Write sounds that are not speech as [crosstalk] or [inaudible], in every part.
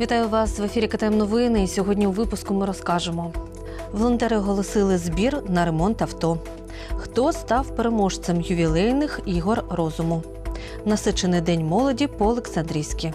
Вітаю вас в ефірі КТМ Новини. І сьогодні у випуску ми розкажемо. Волонтери оголосили збір на ремонт авто. Хто став переможцем ювілейних ігор розуму? Насичений день молоді по Олександрійськи.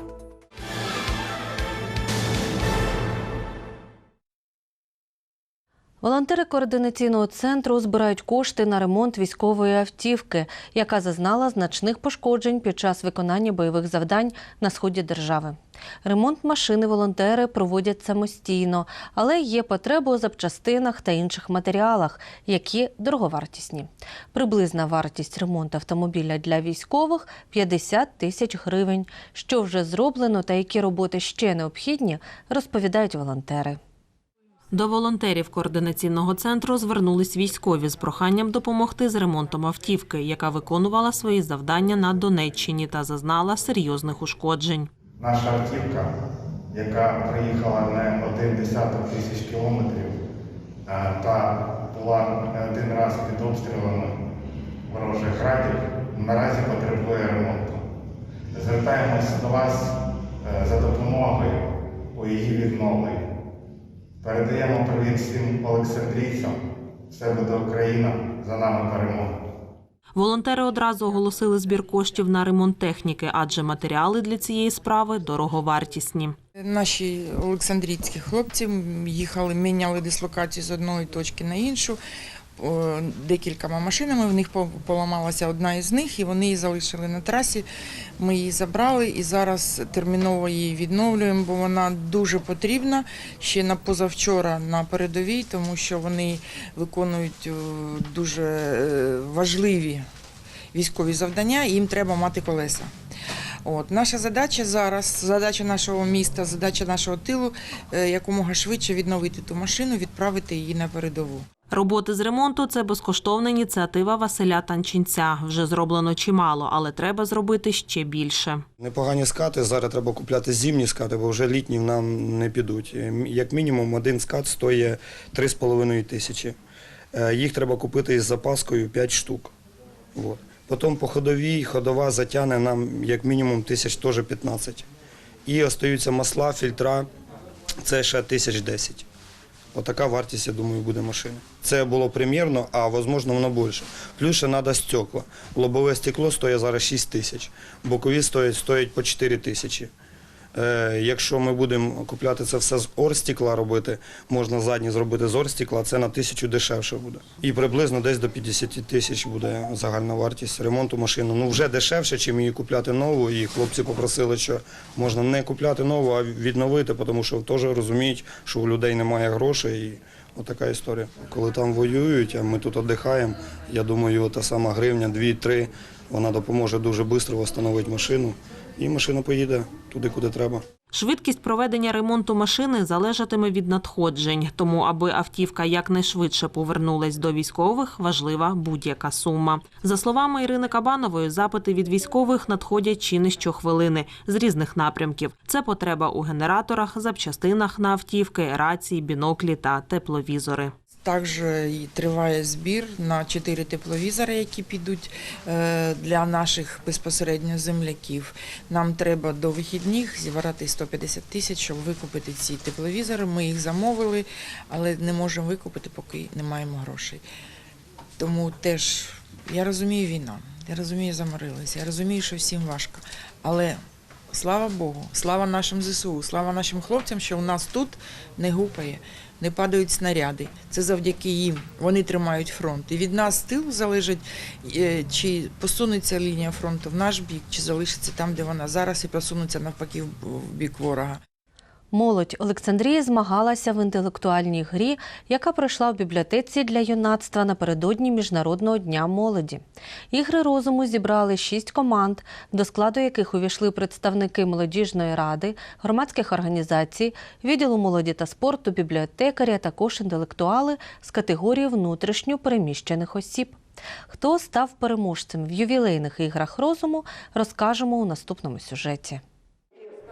Волонтери координаційного центру збирають кошти на ремонт військової автівки, яка зазнала значних пошкоджень під час виконання бойових завдань на сході держави. Ремонт машини волонтери проводять самостійно, але є потреба у запчастинах та інших матеріалах, які дороговартісні. Приблизна вартість ремонту автомобіля для військових 50 тисяч гривень. Що вже зроблено та які роботи ще необхідні, розповідають волонтери. До волонтерів координаційного центру звернулись військові з проханням допомогти з ремонтом автівки, яка виконувала свої завдання на Донеччині та зазнала серйозних ушкоджень. Наша автівка, яка приїхала не один десяток тисяч кілометрів е, та була не один раз під обстрілами ворожих градів, наразі потребує ремонту. Звертаємося до вас е, за допомогою у її відновленні. Передаємо привіт всім олександрійцям, все буде Україна, за нами перемога. Волонтери одразу оголосили збір коштів на ремонт техніки, адже матеріали для цієї справи дороговартісні. Наші олександрійські хлопці їхали, міняли дислокацію з одної точки на іншу. Декількома машинами в них поламалася одна із них, і вони її залишили на трасі. Ми її забрали і зараз терміново її відновлюємо, бо вона дуже потрібна ще на позавчора на передовій, тому що вони виконують дуже е, важливі військові завдання, і їм треба мати колеса. От наша задача зараз, задача нашого міста, задача нашого тилу е, якомога швидше відновити ту машину, відправити її на передову. Роботи з ремонту це безкоштовна ініціатива Василя Танчинця. Вже зроблено чимало, але треба зробити ще більше. Непогані скати. Зараз треба купляти зимні скати, бо вже літні нам не підуть. Е, Як мінімум, один скат стоїть 3,5 тисячі. Е, Їх треба купити із запаскою 5 штук. От. Потім по ходовій, ходова затягне нам як мінімум тисяч теж 15. І остаються масла, фільтра, це ще тисяч 10. Отака вартість, я думаю, буде машини. Це було примірно, а можливо воно більше. Плюс ще треба стекла. Лобове стекло стоїть зараз 6 тисяч, бокові стоять, стоять по 4 тисячі. Е, якщо ми будемо купляти це все з орстекла робити, можна задні зробити з орстекла, це на тисячу дешевше буде. І приблизно десь до 50 тисяч буде загальна вартість ремонту машини. Ну вже дешевше, чим її купляти нову. І хлопці попросили, що можна не купляти нову, а відновити, тому що теж розуміють, що у людей немає грошей. І отака історія. Коли там воюють, а ми тут віддихаємо, я думаю, та сама гривня, 2-3, вона допоможе дуже швидко встановити машину. І машина поїде туди, куди треба. Швидкість проведення ремонту машини залежатиме від надходжень, тому аби автівка якнайшвидше повернулась до військових, важлива будь-яка сума. За словами Ірини Кабанової, запити від військових надходять чи не щохвилини з різних напрямків. Це потреба у генераторах, запчастинах на автівки, рації, біноклі та тепловізори. Також триває збір на чотири тепловізори, які підуть е, для наших безпосередньо земляків. Нам треба до вихідних зібрати 150 тисяч, щоб викупити ці тепловізори. Ми їх замовили, але не можемо викупити, поки не маємо грошей. Тому теж я розумію війна, я розумію, заморилися, я розумію, що всім важко. Але слава Богу, слава нашим ЗСУ, слава нашим хлопцям, що у нас тут не гупає, не падають снаряди. Це завдяки їм. Вони тримають фронт. І від нас тил залежить, е, чи посунеться лінія фронту в наш бік, чи залишиться там, де вона зараз, і посунеться навпаки в бік ворога. Молодь Олександрії змагалася в інтелектуальній грі, яка пройшла в бібліотеці для юнацтва напередодні Міжнародного дня молоді. Ігри розуму зібрали шість команд, до складу яких увійшли представники молодіжної ради, громадських організацій, відділу молоді та спорту, бібліотекарі, а також інтелектуали з категорії внутрішньо переміщених осіб. Хто став переможцем в ювілейних іграх розуму, розкажемо у наступному сюжеті.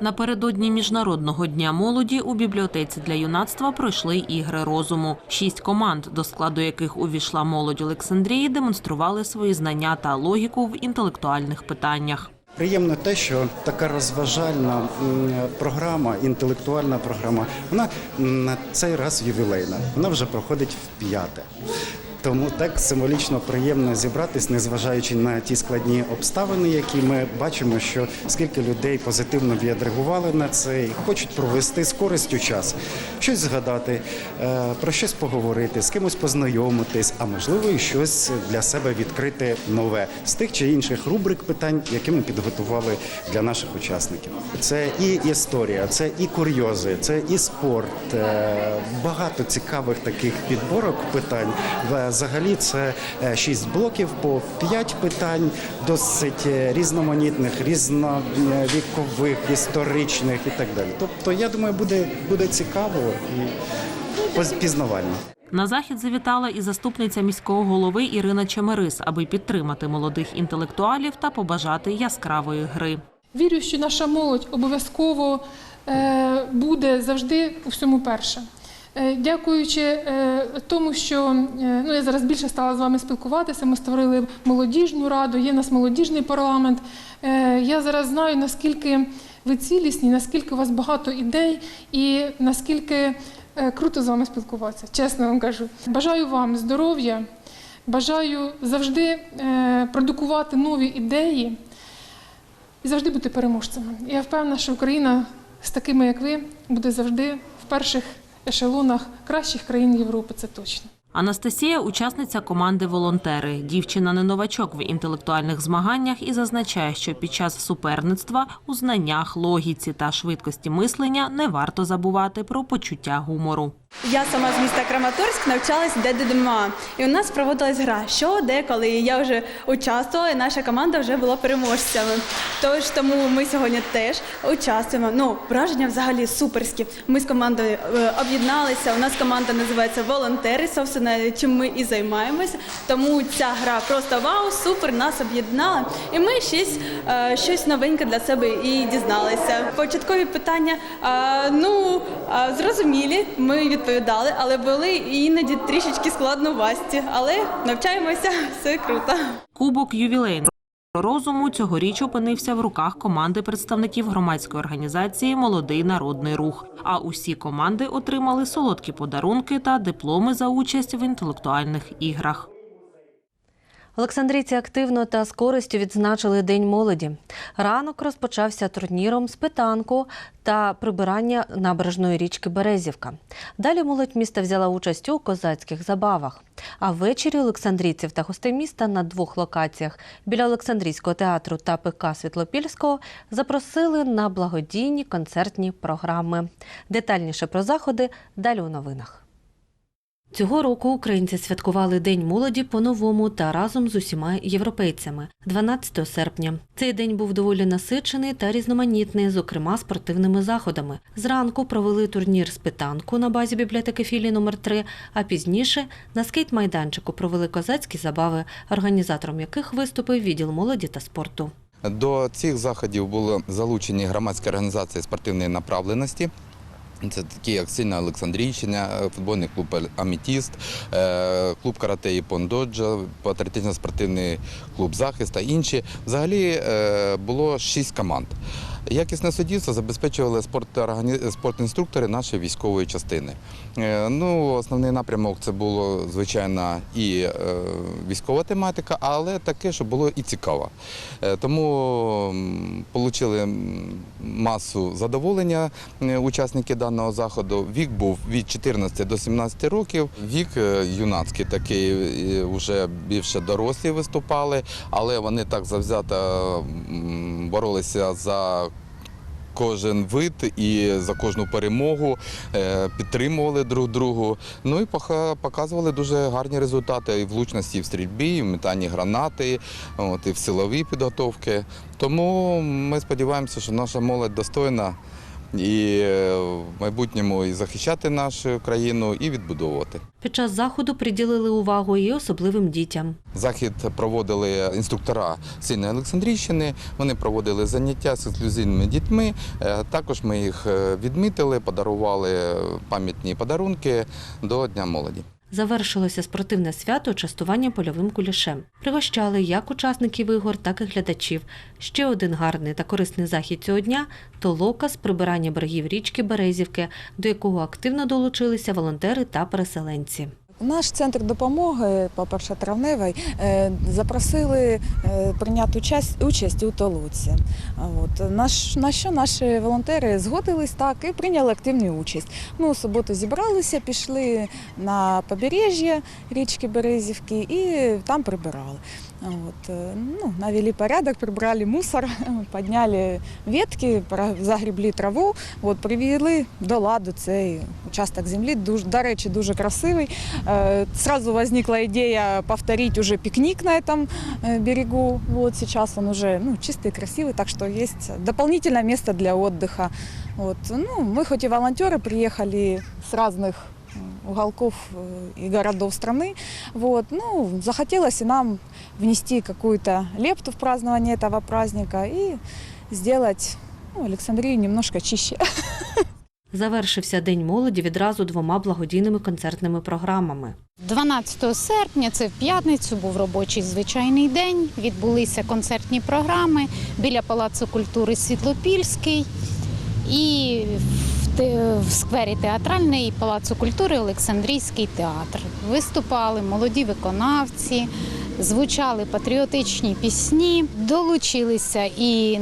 Напередодні міжнародного дня молоді у бібліотеці для юнацтва пройшли ігри розуму. Шість команд, до складу яких увійшла молодь Олександрії, демонстрували свої знання та логіку в інтелектуальних питаннях. Приємно те, що така розважальна програма, інтелектуальна програма, вона на цей раз ювілейна. Вона вже проходить в п'яте. Тому так символічно приємно зібратись, незважаючи на ті складні обставини, які ми бачимо, що скільки людей позитивно відреагували на це і хочуть провести з користю час, щось згадати, е, про щось поговорити, з кимось познайомитись, а можливо, і щось для себе відкрити нове з тих чи інших рубрик питань, які ми підготували для наших учасників. Це і історія, це і курйози, це і спорт. е, Багато цікавих таких підборок питань. Взагалі це е, шість блоків по п'ять питань, досить е, різноманітних, різновікових, історичних і так далі. Тобто, я думаю, буде, буде цікаво і пізнавально. На захід завітала і заступниця міського голови Ірина Чемерис, аби підтримати молодих інтелектуалів та побажати яскравої гри. Вірю, що наша молодь обов'язково е, буде завжди у всьому перша. Е, Дякуючи е, тому, що е, ну, я зараз більше стала з вами спілкуватися, ми створили молодіжну раду, є в нас молодіжний парламент. Я зараз знаю, наскільки ви цілісні, наскільки у вас багато ідей і наскільки круто з вами спілкуватися, чесно вам кажу. Бажаю вам здоров'я, бажаю завжди продукувати нові ідеї і завжди бути переможцями. Я впевнена, що Україна з такими, як ви, буде завжди в перших ешелонах кращих країн Європи. Це точно. Анастасія учасниця команди Волонтери. Дівчина не новачок в інтелектуальних змаганнях і зазначає, що під час суперництва у знаннях, логіці та швидкості мислення не варто забувати про почуття гумору. Я сама з міста Краматорськ навчалась де ДДМА. І у нас проводилась гра що, де, коли. І я вже участвувала, і наша команда вже була переможцями. Тож тому ми сьогодні теж участвуємо. Ну, враження взагалі суперські. Ми з командою е, об'єдналися. У нас команда називається Волонтери, собственно, чим ми і займаємося. Тому ця гра просто вау, супер, нас об'єднала. І ми щось, е, щось новеньке для себе і дізналися. Початкові питання, е, ну зрозумілі, ми відповідали, але були іноді трішечки складновасті. Але навчаємося, [laughs] все круто. Кубок ювілейного розуму цьогоріч опинився в руках команди представників громадської організації Молодий народний рух. А усі команди отримали солодкі подарунки та дипломи за участь в інтелектуальних іграх. Олександрійці активно та з користю відзначили День молоді. Ранок розпочався турніром з питанку та прибирання набережної річки Березівка. Далі молодь міста взяла участь у козацьких забавах. А ввечері олександрійців та гостей міста на двох локаціях біля Олександрійського театру та ПК Світлопільського запросили на благодійні концертні програми. Детальніше про заходи далі у новинах. Цього року українці святкували День молоді по-новому та разом з усіма європейцями 12 серпня. Цей день був доволі насичений та різноманітний, зокрема спортивними заходами. Зранку провели турнір з питанку на базі бібліотеки філії номер 3 а пізніше на скейт-майданчику провели козацькі забави, організатором яких виступив відділ молоді та спорту. До цих заходів були залучені громадські організації спортивної направленості. Це такі як Сильна Олександрійщина, футбольний клуб Амітіст, е, клуб карате і Пондоджа, патріотично-спортивний клуб Захист та інші. Взагалі е, було шість команд. Якісне суддівство забезпечували спортінструктори нашої військової частини. Е, Ну, основний напрямок це було звичайно і е, військова тематика, але таке, що було і цікаво. Е, Тому отримали масу задоволення учасники даного заходу. Вік був від 14 до 17 років. Вік юнацький такий, вже більше дорослі виступали, але вони так завзято боролися за кожен вид і за кожну перемогу, е, підтримували друг другу. Ну і показували дуже гарні результати і влучності і в стрільбі, і в метанні гранати, от, і в силовій підготовки. Тому ми сподіваємося, що наша молодь достойна і е, в майбутньому і захищати нашу країну, і відбудовувати. Під час заходу приділили увагу і особливим дітям. Захід проводили інструктора сильної Олександрійщини. Вони проводили заняття з ексклюзивними дітьми. Е, Також ми їх е, відмітили, подарували пам'ятні подарунки до Дня молоді. Завершилося спортивне свято частування польовим кулішем. Пригощали як учасників ігор, так і глядачів. Ще один гарний та корисний захід цього дня толока з прибирання берегів річки Березівки, до якого активно долучилися волонтери та переселенці. Наш центр допомоги по першотравневій е, запросили е, прийняти участь, участь у толоці. А От. Наш, на що наші волонтери згодились так і прийняли активну участь. Ми у суботу зібралися, пішли на побережжя річки Березівки і там прибирали. От. е, Ну, навели порядок, прибрали мусор, [laughs] підняли ветки, загрібли траву, от, привели до ладу цей участок землі. Дуже, до речі, дуже красивий. Э, Сразу возникла идея повторить уже пикник на этом э, берегу. Вот сейчас он уже ну, чистый, красивый, так что есть дополнительное место для отдыха. Вот. Ну, мы хоть и волонтеры приехали с разных м, уголков э, и городов страны, вот, ну, захотелось и нам внести какую-то лепту в празднование этого праздника и сделать ну, Александрию немножко чище. [laughs] Завершився День молоді відразу двома благодійними концертними програмами. 12 серпня, це в п'ятницю, був робочий звичайний день. Відбулися концертні програми біля Палацу культури Світлопільський і в, сквері театральний Палацу культури Олександрійський театр. Виступали молоді виконавці, звучали патріотичні пісні, долучилися і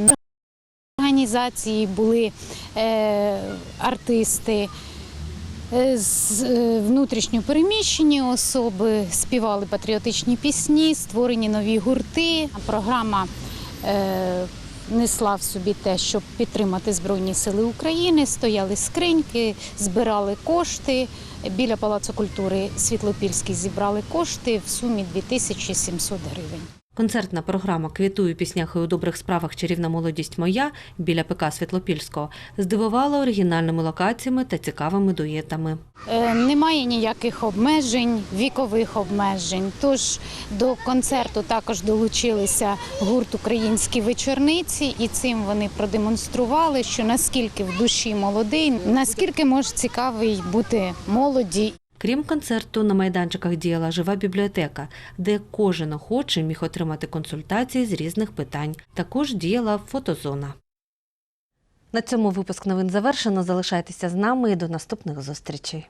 організації були е, артисти. Е, з е, внутрішньо переміщені особи співали патріотичні пісні, створені нові гурти. Програма е, несла в собі те, щоб підтримати Збройні Сили України. Стояли скриньки, збирали кошти. Біля Палацу культури Світлопільський зібрали кошти в сумі 2700 гривень. Концертна програма Квітую піснях у добрих справах чарівна молодість моя біля ПК Світлопільського здивувала оригінальними локаціями та цікавими дуєтами. Е, Немає ніяких обмежень, вікових обмежень. Тож до концерту також долучилися гурт Українські вечорниці, і цим вони продемонстрували, що наскільки в душі молодий, наскільки може цікавий бути молоді Крім концерту, на майданчиках діяла жива бібліотека, де кожен охочий міг отримати консультації з різних питань. Також діяла фотозона. На цьому випуск новин завершено. Залишайтеся з нами і до наступних зустрічей.